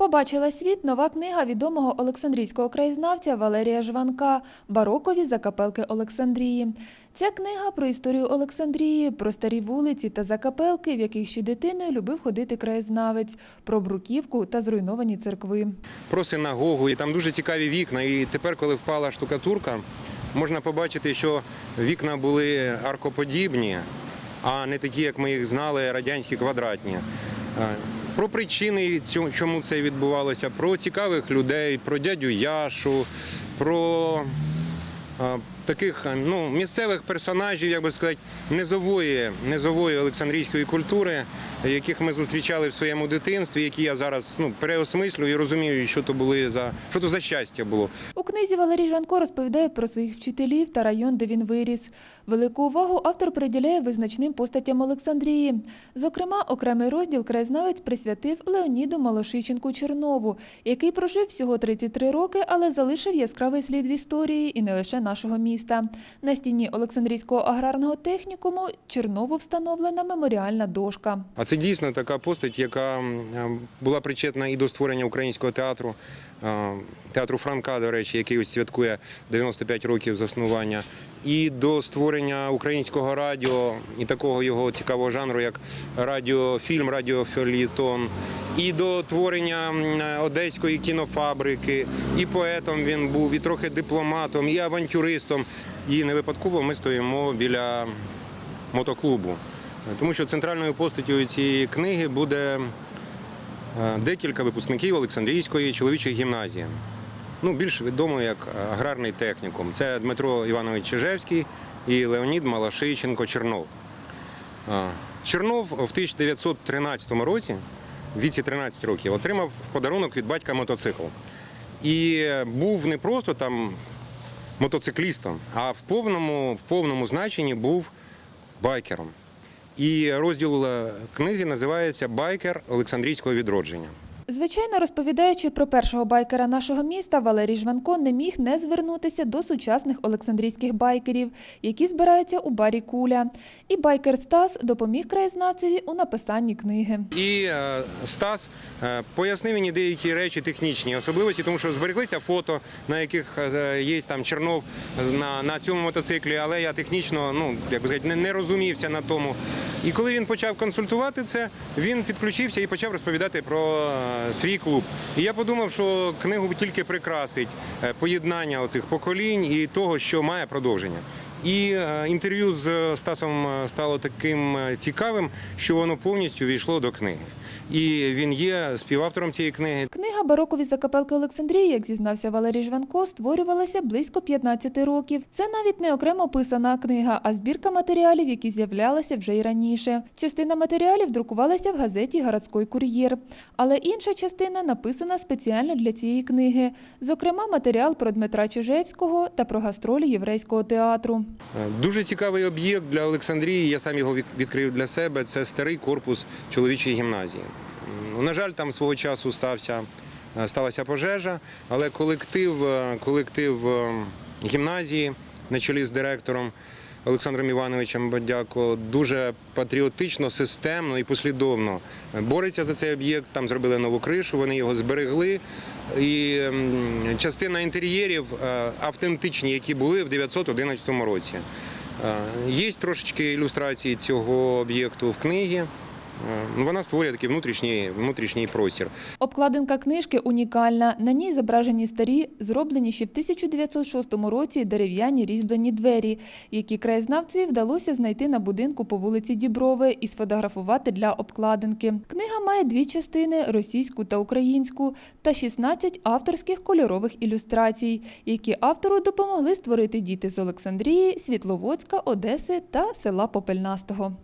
Побачила світ нова книга відомого олександрійського краєзнавця Валерія Жванка Барокові закапелки Олександрії. Ця книга про історію Олександрії, про старі вулиці та закапелки, в яких ще дитиною любив ходити краєзнавець, про бруківку та зруйновані церкви. про синагогу, і там дуже цікаві вікна. І тепер, коли впала штукатурка, можна побачити, що вікна були аркоподібні, а не такі, як ми їх знали, радянські квадратні. Про причини, чому це відбувалося, про цікавих людей, про дядю Яшу, про таких е, ну, місцевих персонажів, як би сказати, низової, низової олександрійської культури, яких ми зустрічали в своєму дитинстві, які я зараз ну, переосмислюю і розумію, що то були за що то за щастя було. У книзі Валерій Жванко розповідає про своїх вчителів та район, де він виріс. Велику увагу автор приділяє визначним постатям Олександрії. Зокрема, окремий розділ краєзнавець присвятив Леоніду Малошиченку Чернову, який прожив всього 33 роки, але залишив яскравий слід в історії і не лише нашого міста. На стіні Олександрійського аграрного технікуму Чернову встановлена меморіальна дошка. А це дійсно така постать, яка була причетна і до створення українського театру, театру Франка, до речі, який ось святкує 95 років заснування, і до створення українського радіо і такого його цікавого жанру, як радіофільм, радіофелітон, і до творення одеської кінофабрики, і поетом він був, і трохи дипломатом, і авантюристом. І не випадково ми стоїмо біля мотоклубу. Тому що центральною постаттю цієї книги буде е, декілька випускників Олександрійської чоловічої гімназії. Ну, більш відомо як аграрний технікум. Це Дмитро Іванович Чижевський і Леонід Малашийченко Чернов. Е, Чернов в 1913 році, в віці 13 років, отримав в подарунок від батька мотоцикл. І був не просто там мотоциклістом, а в повному, в повному значенні був байкером. І розділ е, книги називається Байкер Олександрійського відродження. Звичайно, розповідаючи про першого байкера нашого міста, Валерій Жванко не міг не звернутися до сучасних олександрійських байкерів, які збираються у барі Куля. І байкер Стас допоміг краєзнавцеві у написанні книги. І е, Стас е, пояснив мені деякі речі технічні особливості, тому що збереглися фото, на яких е, є там Чернов на, на цьому мотоциклі, але я технічно ну, як би сказати, не, не розумівся на тому. І коли він почав консультувати це, він підключився і почав розповідати про е, свій клуб. І я подумав, що книгу тільки прикрасить е, поєднання оцих поколінь і того, що має продовження. І е, інтерв'ю з Стасом е, стало таким е, цікавим, що воно повністю війшло до книги. І він є співавтором цієї книги. Книга Барокові закапелки Олександрії, як зізнався Валерій Жванко, створювалася близько 15 років. Це навіть не окремо писана книга, а збірка матеріалів, які з'являлися вже й раніше. Частина матеріалів друкувалася в газеті Городський кур'єр, але інша частина написана спеціально для цієї книги. Зокрема, матеріал про Дмитра Чижевського та про гастролі єврейського театру. Е, Дуже цікавий об'єкт для Олександрії. Я сам його відкрив для себе. Це старий корпус чоловічої гімназії. На жаль, там свого часу стався, е, сталася пожежа, але колектив, е, колектив е, гімназії на чолі з директором. Олександром Івановичем Бадяко дуже патріотично, системно і послідовно бореться за цей об'єкт. Там зробили нову кришу, вони його зберегли. І частина інтер'єрів е, автентичні, які були в 911 році. Е, Є трошечки ілюстрації цього об'єкту в книгі. Ну, Вона створює такий внутрішній, внутрішній простір. Обкладинка книжки унікальна. На ній зображені старі, зроблені ще в 1906 році дерев'яні різьблені двері, які краєзнавцеві вдалося знайти на будинку по вулиці Діброви і сфотографувати для обкладинки. Книга має дві частини російську та українську, та 16 авторських кольорових ілюстрацій, які автору допомогли створити діти з Олександрії, Світловодська, Одеси та села Попельнастого.